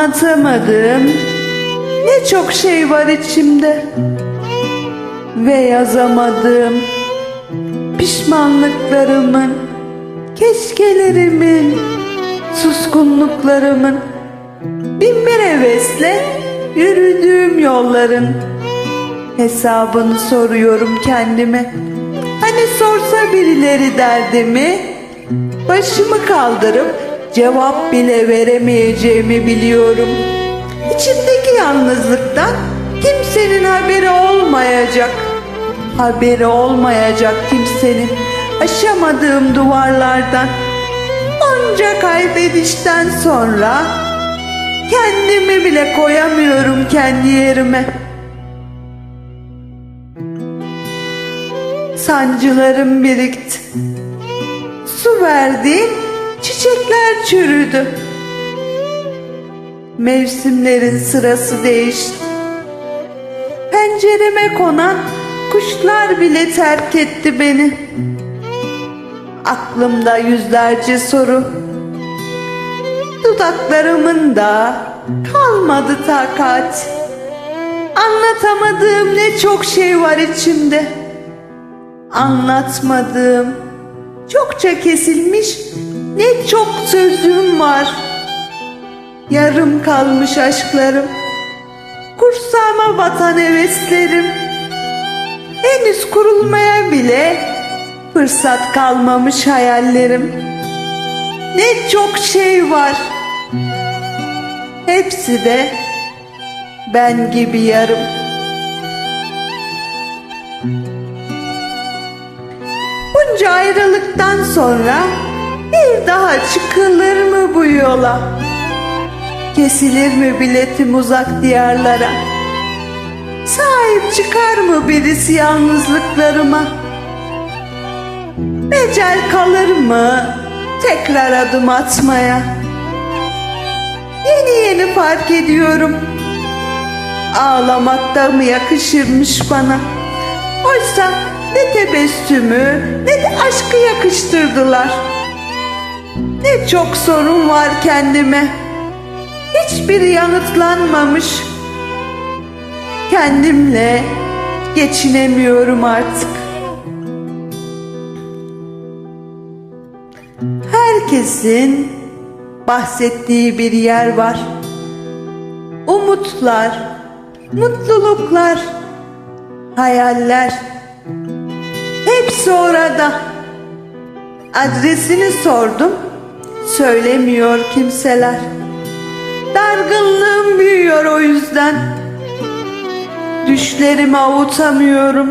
Anlatamadığım ne çok şey var içimde. Ve yazamadığım pişmanlıklarımın, keşkelerimin, suskunluklarımın. Bin bir hevesle yürüdüğüm yolların hesabını soruyorum kendime. Hani sorsa birileri derdimi, başımı kaldırıp cevap bile veremeyeceğimi biliyorum. İçimdeki yalnızlıktan kimsenin haberi olmayacak. Haberi olmayacak kimsenin aşamadığım duvarlardan. Onca kaybedişten sonra kendimi bile koyamıyorum kendi yerime. Sancılarım birikti. Su verdiğim çiçekler çürüdü. Mevsimlerin sırası değişti. Pencereme konan kuşlar bile terk etti beni. Aklımda yüzlerce soru. Dudaklarımın da kalmadı takat. Anlatamadığım ne çok şey var içimde. Anlatmadığım çokça kesilmiş ne çok sözüm var. Yarım kalmış aşklarım. Kursağıma batan heveslerim. Henüz kurulmaya bile fırsat kalmamış hayallerim. Ne çok şey var. Hepsi de ben gibi yarım. Bunca ayrılıktan sonra bir daha çıkılır mı bu yola? Kesilir mi biletim uzak diyarlara? Sahip çıkar mı birisi yalnızlıklarıma? Becel kalır mı tekrar adım atmaya? Yeni yeni fark ediyorum. Ağlamak da mı yakışırmış bana? Oysa ne tebessümü ne de aşkı yakıştırdılar. Ne çok sorun var kendime. Hiçbiri yanıtlanmamış. Kendimle geçinemiyorum artık. Herkesin bahsettiği bir yer var. Umutlar, mutluluklar, hayaller hepsi orada. Adresini sordum, söylemiyor kimseler. Dargınlığım büyüyor o yüzden. Düşlerimi avutamıyorum.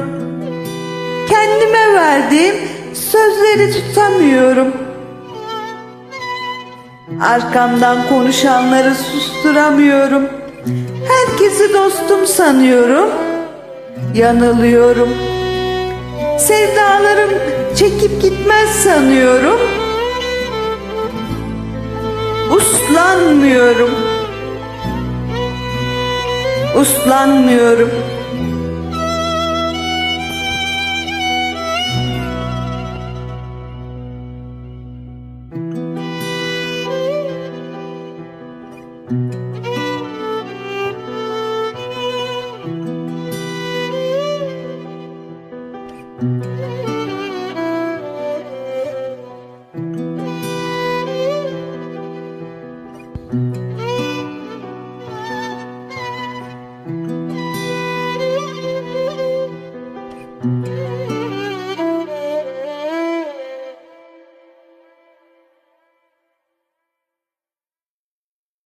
Kendime verdiğim sözleri tutamıyorum. Arkamdan konuşanları susturamıyorum. Herkesi dostum sanıyorum. Yanılıyorum. Sevdalarım çekip gitmez sanıyorum. Uslanmıyorum. Uslanmıyorum.